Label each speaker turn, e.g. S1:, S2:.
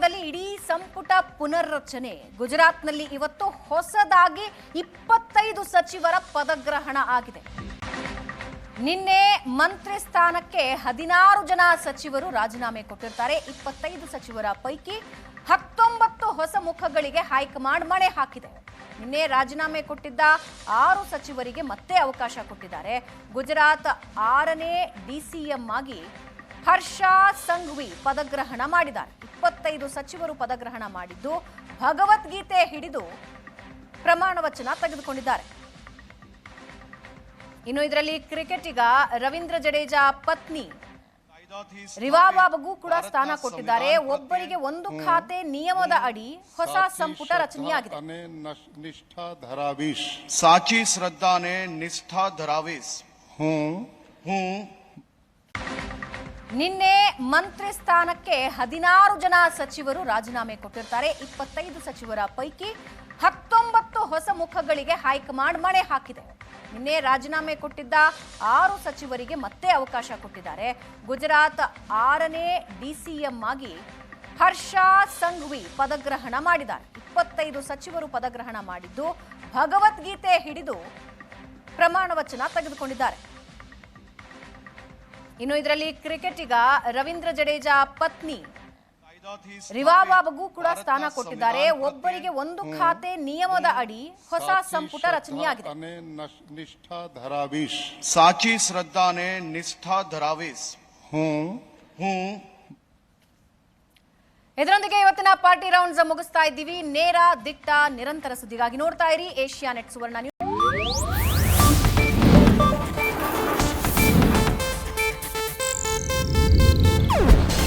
S1: ಕರ್ನಾಟಕದಲ್ಲಿ ಇಡೀ ಸಂಪುಟ ಪುನರ್ರಚನೆ. ಗುಜರಾತ್ನಲ್ಲಿ ಇವತ್ತು ಹೊಸದಾಗಿ ಇಪ್ಪತ್ತೈದು ಸಚಿವರ ಪದಗ್ರಹಣ ಆಗಿದೆ. ನಿನ್ನೆ ಮಂತ್ರಿ ಸ್ಥಾನಕ್ಕೆ ಹದಿನಾರು ಜನ ಸಚಿವರು ರಾಜೀನಾಮೆ ಕೊಟ್ಟಿರ್ತಾರೆ. ಇಪ್ಪತ್ತೈದು ಸಚಿವರ ಪೈಕಿ ಹತ್ತೊಂಬತ್ತು ಹೊಸ ಮುಖಗಳಿಗೆ ಹೈಕಮಾಂಡ್ ಮಣೆ ಹಾಕಿದೆ. ನಿನ್ನೆ ರಾಜೀನಾಮೆ ಕೊಟ್ಟಿದ್ದ ಆರು ಸಚಿವರಿಗೆ ಮತ್ತೆ ಅವಕಾಶ ಕೊಟ್ಟಿದ್ದಾರೆ. ಗುಜರಾತ್ ಆರನೇ ಡಿಸಿಎಂ ಆಗಿ ಹರ್ಷ ಸಂಘ್ವಿ ಪದಗ್ರಹಣ ಮಾಡಿದ್ದಾರೆ. ಇಪ್ಪತ್ತೈದು ಸಚಿವರು ಪದಗ್ರಹಣ ಮಾಡಿದ್ದು ಭಗವದ್ಗೀತೆ ಹಿಡಿದು ಪ್ರಮಾಣ ವಚನ ತೆಗೆದುಕೊಂಡಿದ್ದಾರೆ. ಇನ್ನು ಇದರಲ್ಲಿ ಕ್ರಿಕೆಟಿಗ ರವೀಂದ್ರ ಜಡೇಜಾ ಪತ್ನಿ ರಿವಾ ಬಾಬುಗೂ ಕೂಡ ಸ್ಥಾನ ಕೊಟ್ಟಿದ್ದಾರೆ. ಒಬ್ಬರಿಗೆ ಒಂದು ಖಾತೆ ನಿಯಮದ ಅಡಿ ಹೊಸ ಸಂಪುಟ ರಚನೆಯಾಗಿದೆ.
S2: ನಿಷ್ಠಾ ಧರಾವೀಶ್
S3: ಸಾಚಿ ಶ್ರದ್ಧಾನೆ ನಿಷ್ಠಾ ಧರಾವೀಶ್
S2: ಹ್ಮ್.
S3: ಹ್ಮ್.
S1: ನಿನ್ನೆ ಮಂತ್ರಿ ಸ್ಥಾನಕ್ಕೆ ಹದಿನಾರು ಜನ ಸಚಿವರು ರಾಜೀನಾಮೆ ಕೊಟ್ಟಿರ್ತಾರೆ. ಇಪ್ಪತ್ತೈದು ಸಚಿವರ ಪೈಕಿ ಹತ್ತೊಂಬತ್ತು ಹೊಸ ಮುಖಗಳಿಗೆ ಹೈಕಮಾಂಡ್ ಮಣೆ ಹಾಕಿದೆ. ನಿನ್ನೆ ರಾಜೀನಾಮೆ ಕೊಟ್ಟಿದ್ದ ಆರು ಸಚಿವರಿಗೆ ಮತ್ತೆ ಅವಕಾಶ ಕೊಟ್ಟಿದ್ದಾರೆ. ಗುಜರಾತ್ ಆರನೇ ಡಿಸಿಎಂ ಆಗಿ ಹರ್ಷ ಸಂಘ್ವಿ ಪದಗ್ರಹಣ ಮಾಡಿದ್ದಾರೆ. ಇಪ್ಪತ್ತೈದು ಸಚಿವರು ಪದಗ್ರಹಣ ಮಾಡಿದ್ದು ಭಗವದ್ಗೀತೆ ಹಿಡಿದು ಪ್ರಮಾಣ ವಚನ ತೆಗೆದುಕೊಂಡಿದ್ದಾರೆ. ಇನ್ನು ಇದರಲ್ಲಿ ಕ್ರಿಕೆಟಿಗ ರವೀಂದ್ರ ಜಡೇಜಾ ಪತ್ನಿ ರಿವಾ ಕೂಡ ಸ್ಥಾನ ಕೊಟ್ಟಿದ್ದಾರೆ. ಒಬ್ಬರಿಗೆ ಒಂದು ಖಾತೆ ನಿಯಮದ ಅಡಿ ಹೊಸ ಸಂಪುಟ ರಚನೆಯಾಗಿದೆ.
S3: ನಿಷ್ಠಾ ಧರಾವೀಶ್ ಸಾಚಿ ಶ್ರದ್ಧಾನೆ
S2: ನಿಷ್ಠಾ
S3: ಧರಾವೀಶ್
S1: ಇದರೊಂದಿಗೆ ಇವತ್ತಿನ ಪಾರ್ಟಿ ರೌಂಡ್ಸ್ ಮುಗಿಸ್ತಾ ಇದ್ದೀವಿ. ನೇರ ದಿಟ್ಟ ನಿರಂತರ ಸುದ್ದಿಗಾಗಿ ನೋಡ್ತಾ ಇರಿ ಏಷ್ಯಾ ನೆಟ್ ಸುವರ್ಣ